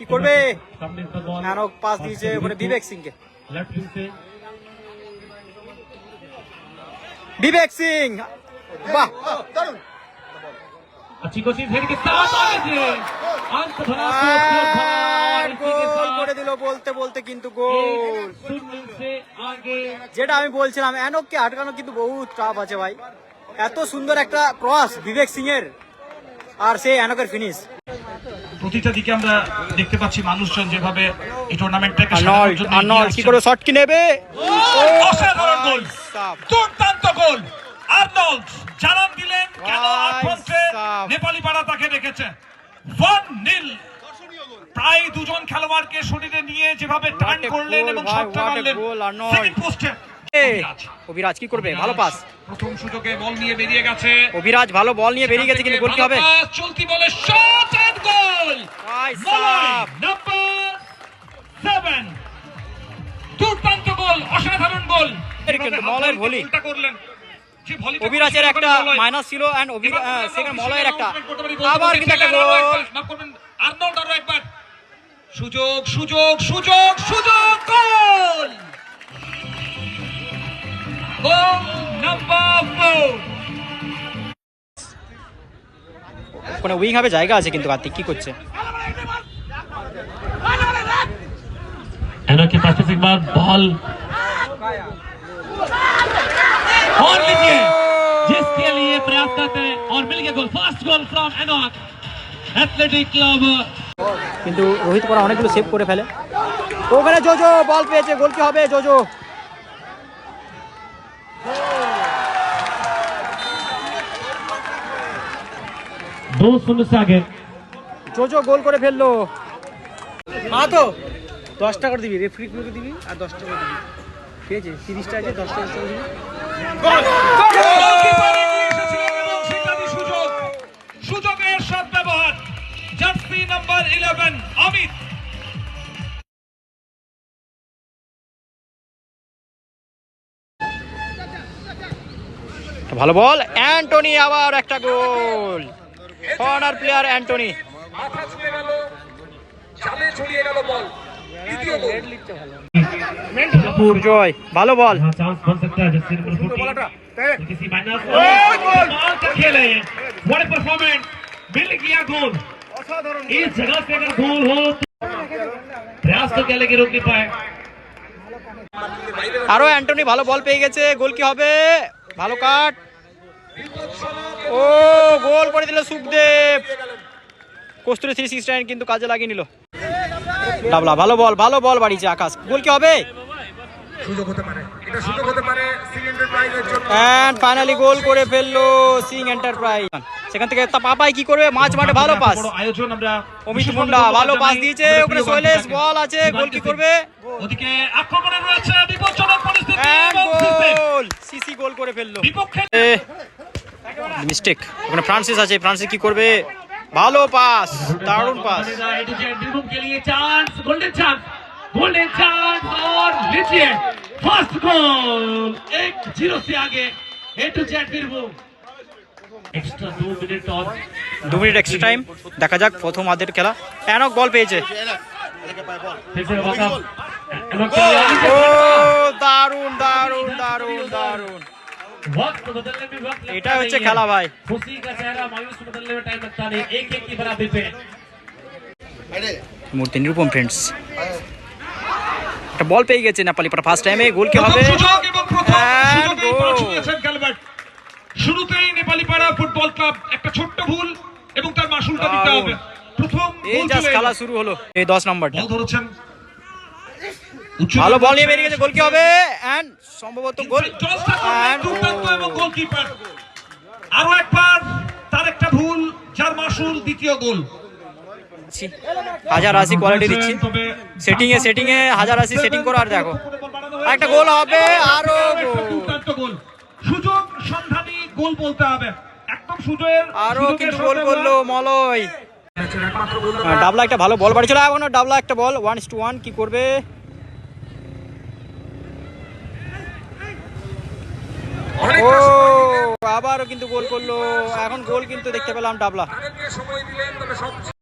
কি করবে সামনে একটা বল আনক পাস দিয়েছে ওখানে বিবেক সিংকে লেফট উইংসে বিবেক সিং বাহ अच्छी कोशिश हेड के साथ आगे से अंक भरा स्कोर था আর इसी के গোল साथ করে দিল বলতে বলতে কিন্তু গোল एक शून्य से आगे যেটা আমি বলছিলাম অ্যানককে আটকানো কিন্তু বহুত টাফ আছে ভাই এত সুন্দর একটা ক্রস বিবেক সিং এর আর সেই অ্যানকের ফিনিশ প্রতিটা দিকে আমরা দেখতে পাচ্ছি মানুষজন যেভাবে এই টুর্নামেন্টটাকে কি করে শট কি নেবে? অসাধারণ গোল। দুর্দান্ত গোল। আর্নল্ড জানান দিলেন কেন নেপালি পাড়া তাকে রেখেছে ওয়ান নীল। প্রায় দুজন খেলোয়াড়কে শরীরে নিয়ে যেভাবে টার্ন করলেন এবং শটটা মারলেন সেকেন্ড পোস্টে। অভিরাজ কি করবে? ভালো পাস। প্রথম সুযোগে বল নিয়ে বেরিয়ে গেছে। অভিরাজ ভালো বল নিয়ে বেরিয়ে গেছে কিন্তু গোল কি হবে। চলতি বলে শট এন্ড গোল। নাম্বার দুর্দান্ত গোল অসাধারণ গোল মলয়ের volley। করলেন। অভিরাজের একটা মাইনাস ছিল এন্ড সেখানে মলয়ের একটা আবার কিন্তু একটা গোল আর্নল্ড আরও একবার। সুযোগ সুযোগ সুযোগ সুযোগ গোল গোল ওখানে উইং হবে জায়গা আছে কিন্তু কার্তিক কি করছে एनो के पास से एक बार बॉल और लीजिए जिसके लिए प्रयास करते हैं और मिल गया goal first goal from Enoch athletic club কিন্তু রোহিত পরা অনেকগুলো সেভ করে ফেলে ওখানে জোজো বল পেয়েছে গোল কি হবে জোজো दो शून्य से आगे জোজো গোল করে ফেললো মা তো দশ টাকা করে দিবি রেফারিগুলোকে দিবি আর দশ টাকা দিবি ঠিক আছে তিরিশটা আছে দশ টাকা করে দিবি গোলকিপারে নিয়ে এসেছিলেন এবং সেখানে সুযোগ সুযোগের সদ্ব্যবহার জার্সি নাম্বার ইলেভেন অমিত ভালো বল অ্যান্টনি আবার একটা গোল কর্নার প্লেয়ার অ্যান্টনি মাথা ছুঁয়ে গেল চালে ছড়িয়ে গেল বল দ্বিতীয় গোল জয় ভালো বল यहाँ चांस बन सकता है जैसे नंबर 14 किसी माइनस गोल! बॉल का खेल है ये व्हाट परफॉर्मेंस मिल गया गोल इस जगह पे अगर गोल हो तो प्रयास तो क्या लेके रोक नहीं पाए আরো অ্যান্টনি ভালো বল পেয়ে গেছে গোল কি হবে ভালো কাট ও গোল করে দিল Sukhdev. Kasuri three six nine কিন্তু কাজে লাগিয়ে নিল। ডাবলা ভালো বল ভালো বল বাড়িছে আকাশ। গোল কি হবে? সুযোগ হতে পারে। এটা সুযোগ হতে পারে সিং এন্টারপ্রাইজের জন্য। অ্যান্ড ফাইনালি গোল করে ফেলল সিং এন্টারপ্রাইজ। সেখান থেকে তা পাপাই কি করবে? মাছ মাঠে ভালো পাস বড় আয়োজন আমরা অমিত মুন্ডা ভালো পাস দিয়েছে। ওখানে শৈলেশ বল আছে। গোল কি করবে? ওদিকে আক্রমণে রয়েছে বিপজ্জনক পরিস্থিতি অ্যান্ড এবং সিসে। গোল। সিসি গোল করে ফেলল। বিপক্ষে মিস্টেক ওখানে ফ্রান্সিস আছে ফ্রান্সিস কি করবে ভালো পাস দারুণ pass A to Z Birbhum के लिए chance golden chance golden chance और लीजिए फर्स्ट गोल एक जीरो से आगे A to Z Birbhum extra दो मिनट और দু মিনিট এক্সট্রা টাইম দেখা যাক প্রথম আধের খেলা অ্যানক বল পেয়েছে फिर से मौका एनोक के ও लिए দারুণ দারুণ দারুণ দারুণ वक्त बदलने में वक्त लगता এটা হচ্ছে नहीं है। খেলা ভাই खुशी का चेहरा मायूस बदलने में टाइम लगता नहीं एक एक की बराबरी पे মূর্তি নিরূপম ফ্রেন্ডস একটা বল পেয়ে গেছে নেপালি পাড়া ফার্স্ট টাইমে গোল কি প্রথম হবে সুযোগ এবং প্রথম And সুযোগেই পা goal. ছুঁয়েছেন ক্যালভার্ট শুরুতেই নেপালি পাড়া ফুটবল ক্লাব একটা ছোট্ট ভুল এবং তার মাসুলটা দিতে দারুণ। হবে প্রথম এই গোল জাস্ট চলে খেলা এলো। শুরু হলো এই দশ নম্বরটা বল ধরেছেন ভালো বল নিয়ে বেরিয়ে গেছে গোল কি হবে এন্ড সম্ভবত গোল জলসা গোলকিপার আরও একবার তার একটা ভুল যার মাসুল দ্বিতীয় গোল। হাজার আশি কোয়ালিটি দিচ্ছি। সেটিং এ সেটিং এ হাজার আশি সেটিং করো আর দেখো। একটা গোল। হবে আরও গোল। সুযোগ সন্ধানী গোল বলতে হবে। একদম সুযোগের আরও কিন্তু গোল করল মলয়। ডাবলা একটা ভালো বল বাড়িছিল এখনও ডাবলা একটা বল ওয়ান টু ওয়ান কি করবে ও আবারও কিন্তু গোল করল। এখন গোল কিন্তু দেখতে পেলাম ডাবলা।